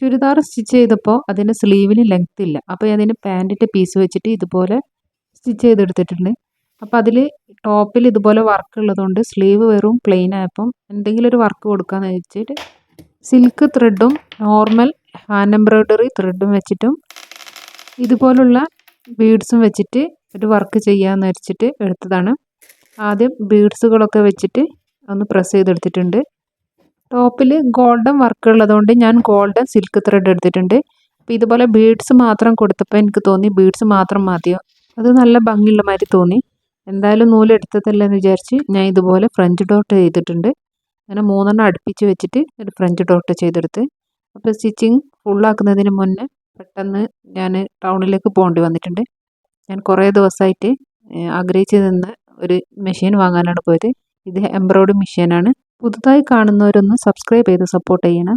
Churidar stitch ചെയ്തപ്പോൾ അതിന്റെ സ്ലീവിന് length ഇല്ല. അപ്പോൾ അതിന് പാന്റിന്റെ പീസ് വെച്ചിട്ട് ഇതുപോലെ സ്റ്റിച്ച് ചെയ്തെടുത്തിട്ടുണ്ട്. അപ്പോൾ അതിൽ ടോപ്പിൽ ഇതുപോലെ വർക്ക് ഉള്ളതുകൊണ്ട് സ്ലീവ് വെറും പ്ലെയിൻ ആയപ്പം എന്തെങ്കിലും ഒരു വർക്ക് കൊടുക്കാമെന്ന് വെച്ചിട്ട് സിൽക്ക് ത്രെഡും നോർമൽ ഹാൻഡ് എംബ്രോയ്ഡറി ത്രെഡും വെച്ചിട്ടും ഇതുപോലുള്ള ബീഡ്സും വെച്ചിട്ട് ഒരു വർക്ക് ചെയ്യാമെന്ന് വെച്ചിട്ട് എടുത്തതാണ്. ആദ്യം ബീഡ്സുകളൊക്കെ വെച്ചിട്ട് ഒന്ന് പ്രസ് ചെയ്തെടുത്തിട്ടുണ്ട്. ടോപ്പിൽ ഗോൾഡൻ വർക്ക് ഉള്ളതുകൊണ്ട് ഞാൻ ഗോൾഡൻ സിൽക്ക് ത്രെഡ് എടുത്തിട്ടുണ്ട്. അപ്പോൾ ഇതുപോലെ ബീഡ്സ് മാത്രം കൊടുത്തപ്പോൾ എനിക്ക് തോന്നി ബീഡ്സ് മാത്രം മതിയോ? അത് നല്ല ഭംഗിയുള്ള മാതിരി തോന്നി. എന്തായാലും നൂലെടുത്തതല്ലേ എന്ന് വിചാരിച്ച് ഞാൻ ഇതുപോലെ ഫ്രഞ്ച് ഡോട്ട് ചെയ്തിട്ടുണ്ട്. അങ്ങനെ മൂന്നെണ്ണം അടുപ്പിച്ച് വെച്ചിട്ട് ഒരു ഫ്രഞ്ച് ഡോട്ട് ചെയ്തെടുത്ത്. അപ്പോൾ സ്റ്റിച്ചിങ് ഫുള്ളാക്കുന്നതിന് മുന്നേ പെട്ടെന്ന് ഞാൻ ടൗണിലേക്ക് പോകേണ്ടി വന്നിട്ടുണ്ട്. ഞാൻ കുറേ ദിവസമായിട്ട് ആഗ്രഹിച്ച് നിന്ന് ഒരു മെഷീൻ വാങ്ങാനാണ് പോയത്. ഇത് എംബ്രോയ്ഡറി മെഷീനാണ് പുതുതായി കാണുന്നവരൊന്ന് സബ്സ്ക്രൈബ് ചെയ്ത് സപ്പോർട്ട് ചെയ്യണം.